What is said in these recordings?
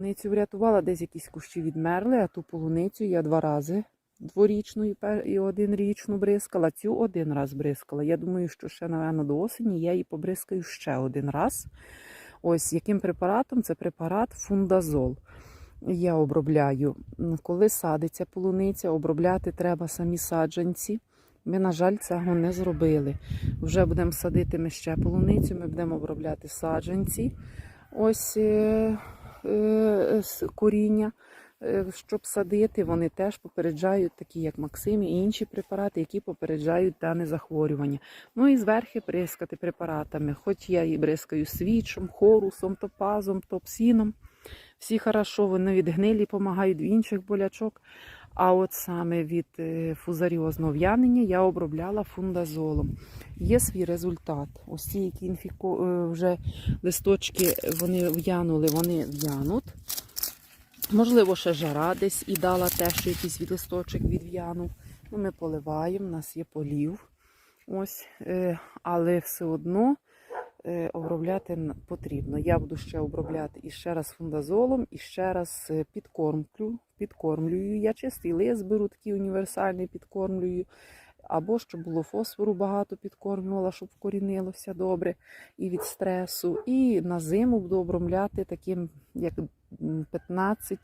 Полуницю врятувала, десь якісь кущі відмерли, а ту полуницю я два рази дворічну і один річну бризкала. Цю один раз бризкала. Я думаю, що ще, напевно, до осені я її побризкаю ще один раз. Ось яким препаратом? Це препарат фундазол. Я обробляю. Коли садиться полуниця, обробляти треба самі саджанці. Ми, на жаль, цього не зробили. Вже будемо садити ми ще полуницю, ми будемо обробляти саджанці. Ось е, з коріння, е, щоб садити, вони теж попереджають, такі як Максим і інші препарати, які попереджають дане захворювання. Ну і зверхи бризкати препаратами. Хоч я і бризкаю свічом, хорусом, топазом, топсіном. Всі хорошо, вони від гнилі допомагають від інших болячок. А от саме від е, фузаріозного в'янення я обробляла фундазолом. Є свій результат. Ось ці, які інфіко... е, вже листочки вони в'янули, вони в'януть. Можливо, ще жара десь і дала те, що якийсь від листочок відв'янув. Ну, ми поливаємо, у нас є полів. Ось, е, але все одно обробляти потрібно. Я буду ще обробляти і ще раз фундазолом, і ще раз е, підкормлю, підкормлюю. Я чистий лист беру, такий універсальний підкормлюю. Або щоб було фосфору багато підкормлювала, щоб вкорінилося добре і від стресу. І на зиму буду обробляти таким, як 15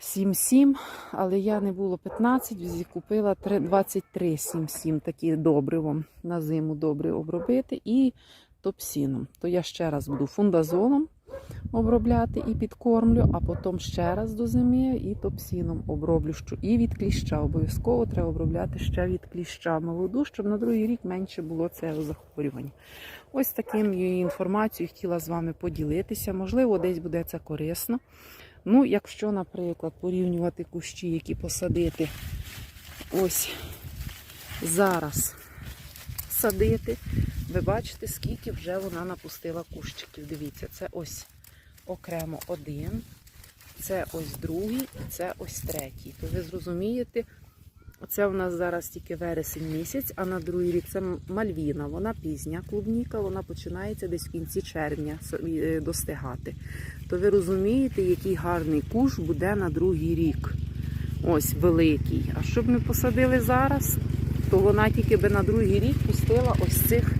7-7, але я не було 15, купила три- 23 7-7 такі добривом на зиму добре обробити і топсіном. То я ще раз буду фундазолом обробляти і підкормлю, а потім ще раз до зими і топсіном оброблю. І від кліща обов'язково треба обробляти ще від кліща молоду, щоб на другий рік менше було цього захворювання. Ось таким інформацією хотіла з вами поділитися. Можливо, десь буде це корисно. Ну, якщо, наприклад, порівнювати кущі, які посадити ось зараз садити, ви бачите, скільки вже вона напустила кущиків. Дивіться, це ось окремо один, це ось другий і це ось третій. То ви зрозумієте, це у нас зараз тільки вересень місяць, а на другий рік це мальвіна. Вона пізня клубніка, вона починається десь в кінці червня е, достигати. То ви розумієте, який гарний куш буде на другий рік. Ось великий. А щоб ми посадили зараз, то вона тільки би на другий рік пустила ось цих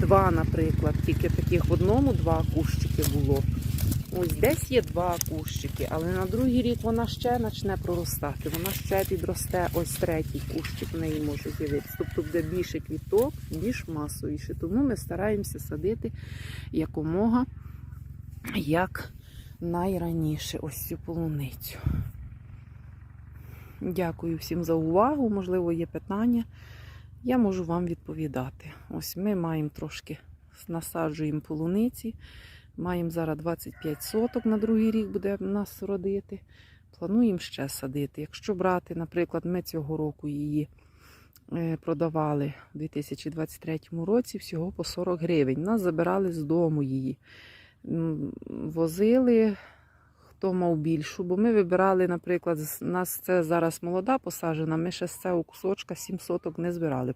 два, наприклад. Тільки таких в одному два кущики було. Ось десь є два кущики, але на другий рік вона ще почне проростати. Вона ще підросте ось третій кущик в неї може з'явитися. Тобто буде більше квіток, більш масовіше. Тому ми стараємося садити якомога як найраніше ось цю полуницю. Дякую всім за увагу. Можливо, є питання. Я можу вам відповідати. Ось ми маємо трошки насаджуємо полуниці. Маємо зараз 25 соток на другий рік буде нас родити. Плануємо ще садити. Якщо брати, наприклад, ми цього року її е, продавали у 2023 році всього по 40 гривень. Нас забирали з дому її. Возили, хто мав більшу, бо ми вибирали, наприклад, у нас це зараз молода посаджена, ми ще з цього кусочка 7 соток не збирали.